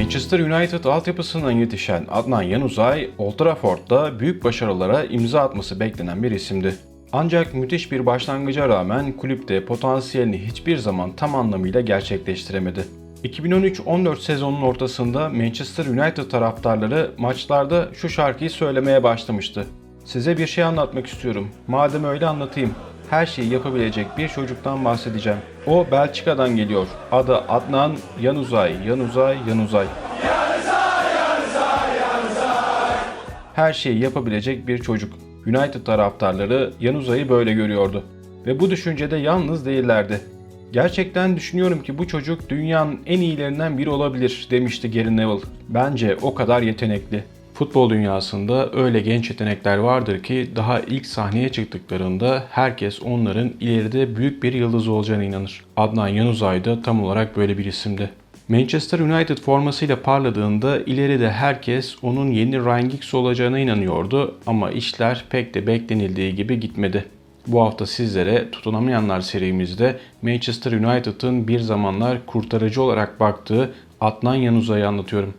Manchester United altyapısından yetişen Adnan Yanuzay, Old Trafford'da büyük başarılara imza atması beklenen bir isimdi. Ancak müthiş bir başlangıca rağmen kulüpte potansiyelini hiçbir zaman tam anlamıyla gerçekleştiremedi. 2013-14 sezonunun ortasında Manchester United taraftarları maçlarda şu şarkıyı söylemeye başlamıştı. Size bir şey anlatmak istiyorum. Madem öyle anlatayım. Her şeyi yapabilecek bir çocuktan bahsedeceğim. O Belçika'dan geliyor. Adı Adnan Yanuzay, Yanuzay, Yanuzay. Her şeyi yapabilecek bir çocuk. United taraftarları Yanuzay'ı böyle görüyordu. Ve bu düşüncede yalnız değillerdi. Gerçekten düşünüyorum ki bu çocuk dünyanın en iyilerinden biri olabilir demişti Gary Neville. Bence o kadar yetenekli. Futbol dünyasında öyle genç yetenekler vardır ki daha ilk sahneye çıktıklarında herkes onların ileride büyük bir yıldız olacağına inanır. Adnan Yanuzay da tam olarak böyle bir isimdi. Manchester United formasıyla parladığında ileride herkes onun yeni Ryan Giggs olacağına inanıyordu ama işler pek de beklenildiği gibi gitmedi. Bu hafta sizlere Tutunamayanlar serimizde Manchester United'ın bir zamanlar kurtarıcı olarak baktığı Adnan Yanuzay'ı anlatıyorum.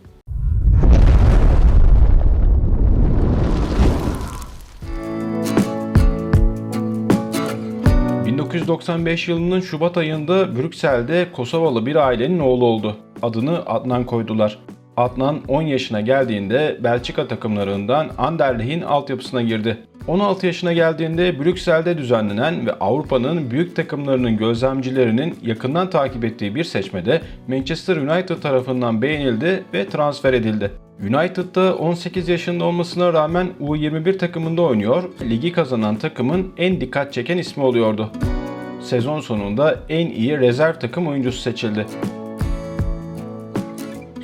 1995 yılının Şubat ayında Brüksel'de Kosovalı bir ailenin oğlu oldu. Adını Adnan koydular. Adnan 10 yaşına geldiğinde Belçika takımlarından Anderlecht'in altyapısına girdi. 16 yaşına geldiğinde Brüksel'de düzenlenen ve Avrupa'nın büyük takımlarının gözlemcilerinin yakından takip ettiği bir seçmede Manchester United tarafından beğenildi ve transfer edildi. United'da 18 yaşında olmasına rağmen U21 takımında oynuyor, ligi kazanan takımın en dikkat çeken ismi oluyordu. Sezon sonunda en iyi rezerv takım oyuncusu seçildi.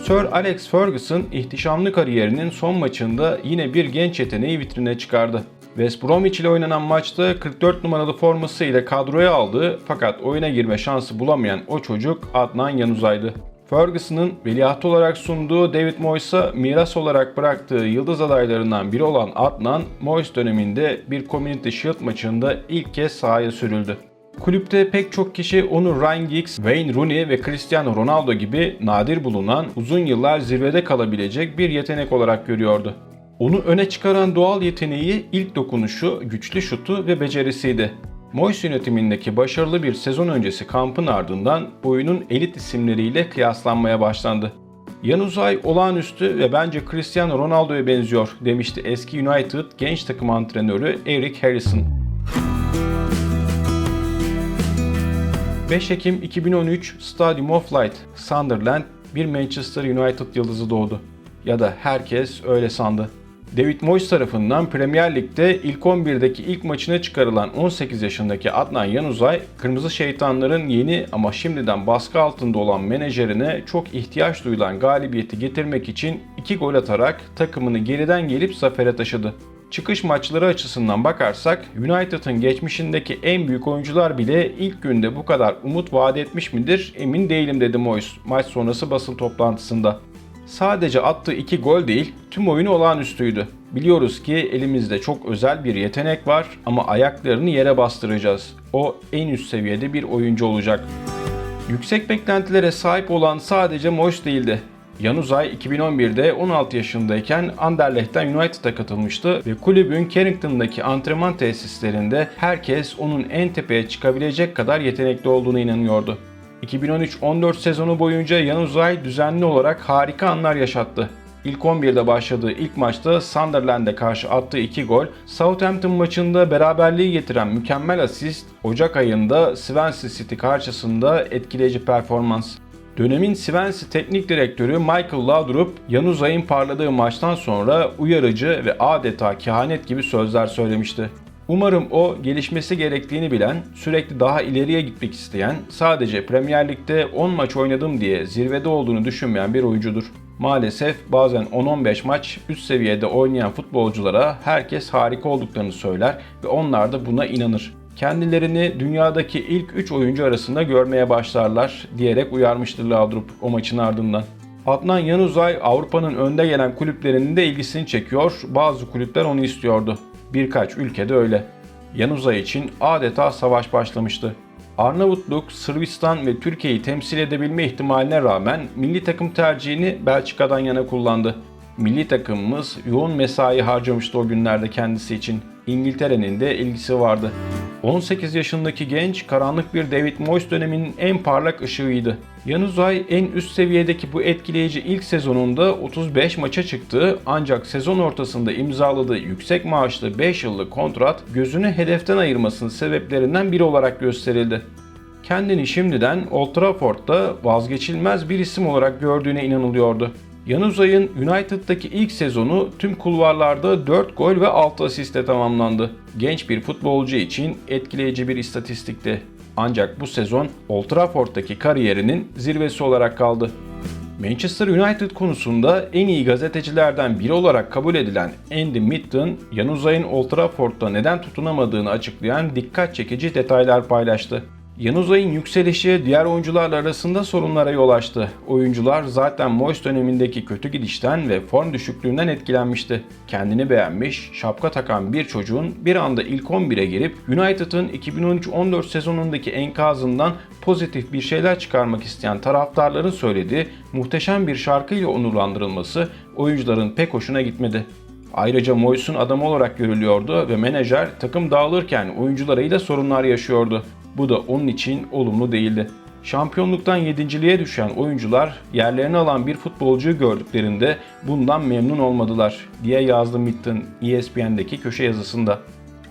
Sir Alex Ferguson ihtişamlı kariyerinin son maçında yine bir genç yeteneği vitrine çıkardı. West Bromwich ile oynanan maçta 44 numaralı forması ile kadroya aldığı fakat oyuna girme şansı bulamayan o çocuk Adnan Yanuzay'dı. Ferguson'ın veliahtı olarak sunduğu David Moyes'a miras olarak bıraktığı yıldız adaylarından biri olan Adnan, Moyes döneminde bir Community Shield maçında ilk kez sahaya sürüldü. Kulüpte pek çok kişi onu Ryan Giggs, Wayne Rooney ve Cristiano Ronaldo gibi nadir bulunan, uzun yıllar zirvede kalabilecek bir yetenek olarak görüyordu. Onu öne çıkaran doğal yeteneği ilk dokunuşu, güçlü şutu ve becerisiydi. Moyes yönetimindeki başarılı bir sezon öncesi kampın ardından oyunun elit isimleriyle kıyaslanmaya başlandı. Yanuzay olağanüstü ve bence Cristiano Ronaldo'ya benziyor demişti eski United genç takım antrenörü Eric Harrison. 5 Ekim 2013 Stadium of Light, Sunderland bir Manchester United yıldızı doğdu. Ya da herkes öyle sandı. David Moyes tarafından Premier Lig'de ilk 11'deki ilk maçına çıkarılan 18 yaşındaki Adnan Yanuzay, Kırmızı Şeytanların yeni ama şimdiden baskı altında olan menajerine çok ihtiyaç duyulan galibiyeti getirmek için 2 gol atarak takımını geriden gelip zafere taşıdı. Çıkış maçları açısından bakarsak United'ın geçmişindeki en büyük oyuncular bile ilk günde bu kadar umut vaat etmiş midir emin değilim dedi Moyes maç sonrası basın toplantısında. Sadece attığı iki gol değil, tüm oyunu olağanüstüydü. Biliyoruz ki elimizde çok özel bir yetenek var ama ayaklarını yere bastıracağız. O en üst seviyede bir oyuncu olacak. Yüksek beklentilere sahip olan sadece Moyes değildi. Yanuzay 2011'de 16 yaşındayken Anderlecht'ten United'a katılmıştı ve kulübün Carrington'daki antrenman tesislerinde herkes onun en tepeye çıkabilecek kadar yetenekli olduğuna inanıyordu. 2013-14 sezonu boyunca Yanuzay düzenli olarak harika anlar yaşattı. İlk 11'de başladığı ilk maçta Sunderland'e karşı attığı 2 gol, Southampton maçında beraberliği getiren mükemmel asist, Ocak ayında Swansea City karşısında etkileyici performans. Dönemin Swansea teknik direktörü Michael Laudrup, Yanuzay'ın parladığı maçtan sonra uyarıcı ve adeta kehanet gibi sözler söylemişti. Umarım o gelişmesi gerektiğini bilen, sürekli daha ileriye gitmek isteyen, sadece Premier Lig'de 10 maç oynadım diye zirvede olduğunu düşünmeyen bir oyuncudur. Maalesef bazen 10-15 maç üst seviyede oynayan futbolculara herkes harika olduklarını söyler ve onlar da buna inanır. Kendilerini dünyadaki ilk 3 oyuncu arasında görmeye başlarlar diyerek uyarmıştır Laudrup o maçın ardından. Adnan Yanuzay Avrupa'nın önde gelen kulüplerinin de ilgisini çekiyor. Bazı kulüpler onu istiyordu. Birkaç ülkede öyle. Yanuzay için adeta savaş başlamıştı. Arnavutluk, Sırbistan ve Türkiye'yi temsil edebilme ihtimaline rağmen milli takım tercihini Belçika'dan yana kullandı. Milli takımımız yoğun mesai harcamıştı o günlerde kendisi için. İngiltere'nin de ilgisi vardı. 18 yaşındaki genç karanlık bir David Moyes döneminin en parlak ışığıydı. Yanuzay en üst seviyedeki bu etkileyici ilk sezonunda 35 maça çıktı ancak sezon ortasında imzaladığı yüksek maaşlı 5 yıllık kontrat gözünü hedeften ayırmasının sebeplerinden biri olarak gösterildi. Kendini şimdiden Old Trafford'da vazgeçilmez bir isim olarak gördüğüne inanılıyordu. Yanuzay'ın United'daki ilk sezonu tüm kulvarlarda 4 gol ve 6 asiste tamamlandı. Genç bir futbolcu için etkileyici bir istatistikti. Ancak bu sezon Old Trafford'daki kariyerinin zirvesi olarak kaldı. Manchester United konusunda en iyi gazetecilerden biri olarak kabul edilen Andy Mitton, Yanuzay'ın Old Trafford'da neden tutunamadığını açıklayan dikkat çekici detaylar paylaştı. Yanuzay'ın yükselişi diğer oyuncularla arasında sorunlara yol açtı. Oyuncular zaten Moyes dönemindeki kötü gidişten ve form düşüklüğünden etkilenmişti. Kendini beğenmiş, şapka takan bir çocuğun bir anda ilk 11'e girip United'ın 2013-14 sezonundaki enkazından pozitif bir şeyler çıkarmak isteyen taraftarların söylediği muhteşem bir şarkıyla onurlandırılması oyuncuların pek hoşuna gitmedi. Ayrıca Moyes'un adamı olarak görülüyordu ve menajer takım dağılırken oyuncularıyla sorunlar yaşıyordu. Bu da onun için olumlu değildi. Şampiyonluktan yedinciliğe düşen oyuncular yerlerini alan bir futbolcuyu gördüklerinde bundan memnun olmadılar diye yazdı Mitten ESPN'deki köşe yazısında.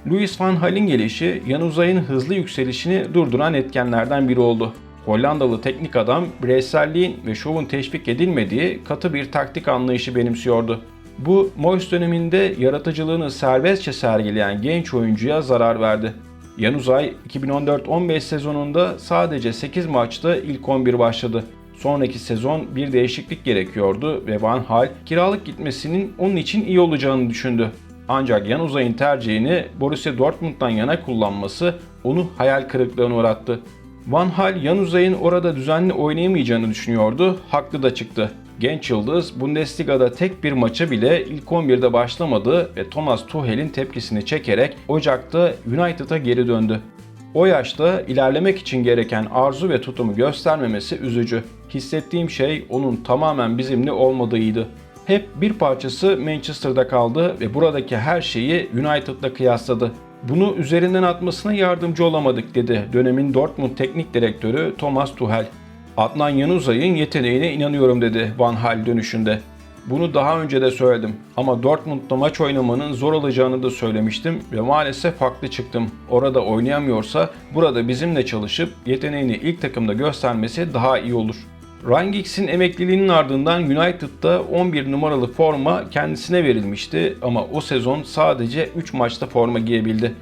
Louis van Gaal'in gelişi Yanuzay'ın hızlı yükselişini durduran etkenlerden biri oldu. Hollandalı teknik adam bireyselliğin ve şovun teşvik edilmediği katı bir taktik anlayışı benimsiyordu. Bu Moyes döneminde yaratıcılığını serbestçe sergileyen genç oyuncuya zarar verdi. Yanuzay 2014-15 sezonunda sadece 8 maçta ilk 11 başladı. Sonraki sezon bir değişiklik gerekiyordu ve Van Hal kiralık gitmesinin onun için iyi olacağını düşündü. Ancak Yanuzay'ın tercihini Borussia Dortmund'dan yana kullanması onu hayal kırıklığına uğrattı. Van Hal Yanuzay'ın orada düzenli oynayamayacağını düşünüyordu, haklı da çıktı. Genç yıldız Bundesliga'da tek bir maça bile ilk 11'de başlamadı ve Thomas Tuchel'in tepkisini çekerek Ocak'ta United'a geri döndü. O yaşta ilerlemek için gereken arzu ve tutumu göstermemesi üzücü. Hissettiğim şey onun tamamen bizimle olmadığıydı. Hep bir parçası Manchester'da kaldı ve buradaki her şeyi United'la kıyasladı. Bunu üzerinden atmasına yardımcı olamadık dedi dönemin Dortmund teknik direktörü Thomas Tuchel. Adnan Yanuzay'ın yeteneğine inanıyorum dedi Van Hal dönüşünde. Bunu daha önce de söyledim ama Dortmund'da maç oynamanın zor olacağını da söylemiştim ve maalesef haklı çıktım. Orada oynayamıyorsa burada bizimle çalışıp yeteneğini ilk takımda göstermesi daha iyi olur. Ryan Giggs'in emekliliğinin ardından United'da 11 numaralı forma kendisine verilmişti ama o sezon sadece 3 maçta forma giyebildi.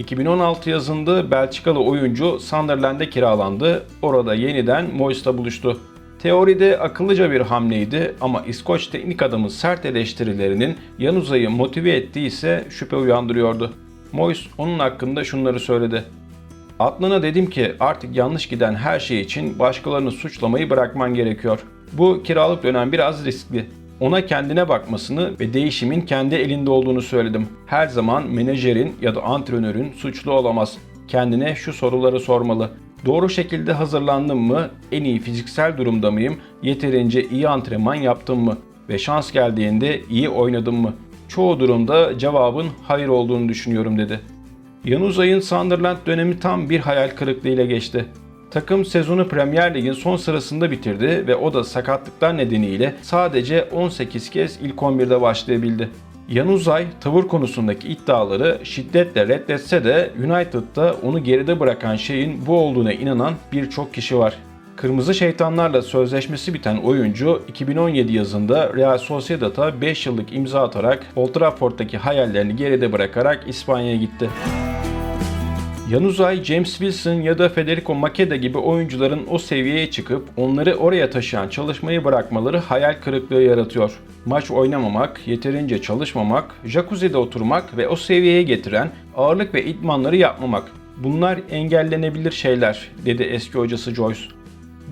2016 yazında Belçikalı oyuncu Sunderland'e kiralandı. Orada yeniden Moyes'la buluştu. Teoride akıllıca bir hamleydi ama İskoç teknik adamın sert eleştirilerinin Yanuza'yı motive ettiyse şüphe uyandırıyordu. Moyes onun hakkında şunları söyledi. Adnan'a dedim ki artık yanlış giden her şey için başkalarını suçlamayı bırakman gerekiyor. Bu kiralık dönem biraz riskli. Ona kendine bakmasını ve değişimin kendi elinde olduğunu söyledim. Her zaman menajerin ya da antrenörün suçlu olamaz. Kendine şu soruları sormalı. Doğru şekilde hazırlandım mı? En iyi fiziksel durumda mıyım? Yeterince iyi antrenman yaptım mı? Ve şans geldiğinde iyi oynadım mı? Çoğu durumda cevabın hayır olduğunu düşünüyorum dedi. Yanuzay'ın Sunderland dönemi tam bir hayal kırıklığıyla geçti. Takım sezonu Premier Lig'in son sırasında bitirdi ve o da sakatlıklar nedeniyle sadece 18 kez ilk 11'de başlayabildi. Yanuzay tavır konusundaki iddiaları şiddetle reddetse de United'da onu geride bırakan şeyin bu olduğuna inanan birçok kişi var. Kırmızı Şeytanlarla sözleşmesi biten oyuncu 2017 yazında Real Sociedad'a 5 yıllık imza atarak Old Trafford'daki hayallerini geride bırakarak İspanya'ya gitti. Yanuzay, James Wilson ya da Federico Makeda gibi oyuncuların o seviyeye çıkıp onları oraya taşıyan çalışmayı bırakmaları hayal kırıklığı yaratıyor. Maç oynamamak, yeterince çalışmamak, jacuzzi'de oturmak ve o seviyeye getiren ağırlık ve idmanları yapmamak. Bunlar engellenebilir şeyler, dedi eski hocası Joyce.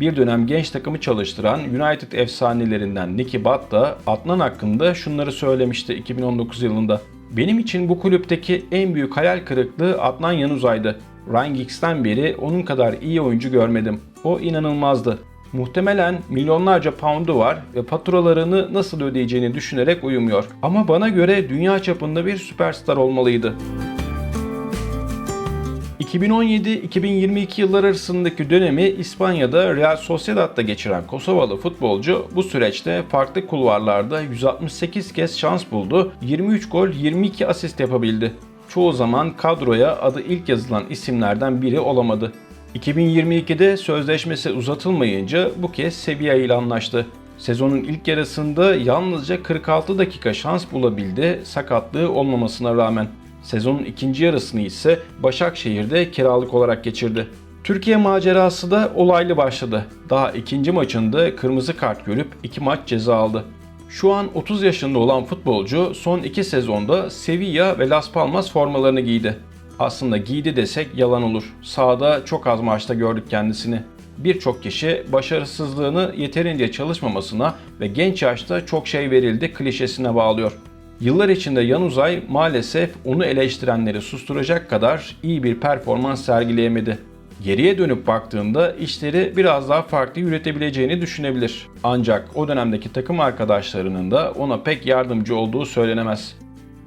Bir dönem genç takımı çalıştıran United efsanelerinden Nicky Butt da Adnan hakkında şunları söylemişti 2019 yılında. Benim için bu kulüpteki en büyük hayal kırıklığı Adnan Yanuzay'dı. Ryan Giggs'ten beri onun kadar iyi oyuncu görmedim. O inanılmazdı. Muhtemelen milyonlarca pound'u var ve faturalarını nasıl ödeyeceğini düşünerek uyumuyor. Ama bana göre dünya çapında bir süperstar olmalıydı. 2017-2022 yıllar arasındaki dönemi İspanya'da Real Sociedad'da geçiren Kosovalı futbolcu bu süreçte farklı kulvarlarda 168 kez şans buldu, 23 gol 22 asist yapabildi. Çoğu zaman kadroya adı ilk yazılan isimlerden biri olamadı. 2022'de sözleşmesi uzatılmayınca bu kez Sevilla ile anlaştı. Sezonun ilk yarısında yalnızca 46 dakika şans bulabildi sakatlığı olmamasına rağmen. Sezonun ikinci yarısını ise Başakşehir'de kiralık olarak geçirdi. Türkiye macerası da olaylı başladı. Daha ikinci maçında kırmızı kart görüp iki maç ceza aldı. Şu an 30 yaşında olan futbolcu son iki sezonda Sevilla ve Las Palmas formalarını giydi. Aslında giydi desek yalan olur. Sahada çok az maçta gördük kendisini. Birçok kişi başarısızlığını yeterince çalışmamasına ve genç yaşta çok şey verildi klişesine bağlıyor. Yıllar içinde Yan Uzay maalesef onu eleştirenleri susturacak kadar iyi bir performans sergileyemedi. Geriye dönüp baktığında işleri biraz daha farklı yürütebileceğini düşünebilir. Ancak o dönemdeki takım arkadaşlarının da ona pek yardımcı olduğu söylenemez.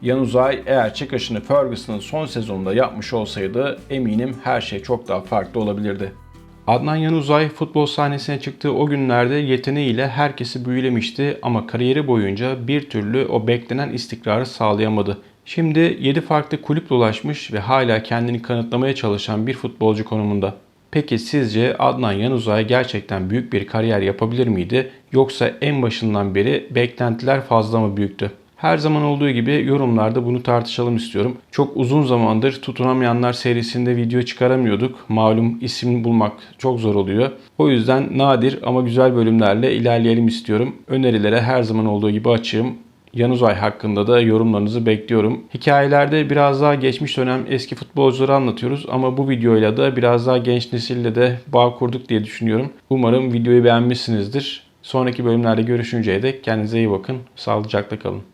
Yan Uzay eğer çıkışını Ferguson'ın son sezonunda yapmış olsaydı eminim her şey çok daha farklı olabilirdi. Adnan Yanuzay futbol sahnesine çıktığı o günlerde yeteneğiyle herkesi büyülemişti ama kariyeri boyunca bir türlü o beklenen istikrarı sağlayamadı. Şimdi 7 farklı kulüp dolaşmış ve hala kendini kanıtlamaya çalışan bir futbolcu konumunda. Peki sizce Adnan Yanuzay gerçekten büyük bir kariyer yapabilir miydi yoksa en başından beri beklentiler fazla mı büyüktü? Her zaman olduğu gibi yorumlarda bunu tartışalım istiyorum. Çok uzun zamandır tutunamayanlar serisinde video çıkaramıyorduk. Malum isim bulmak çok zor oluyor. O yüzden nadir ama güzel bölümlerle ilerleyelim istiyorum. Önerilere her zaman olduğu gibi açığım. Yanuzay hakkında da yorumlarınızı bekliyorum. Hikayelerde biraz daha geçmiş dönem eski futbolcuları anlatıyoruz ama bu videoyla da biraz daha genç nesille de bağ kurduk diye düşünüyorum. Umarım videoyu beğenmişsinizdir. Sonraki bölümlerde görüşünceye dek kendinize iyi bakın. Sağlıcakla kalın.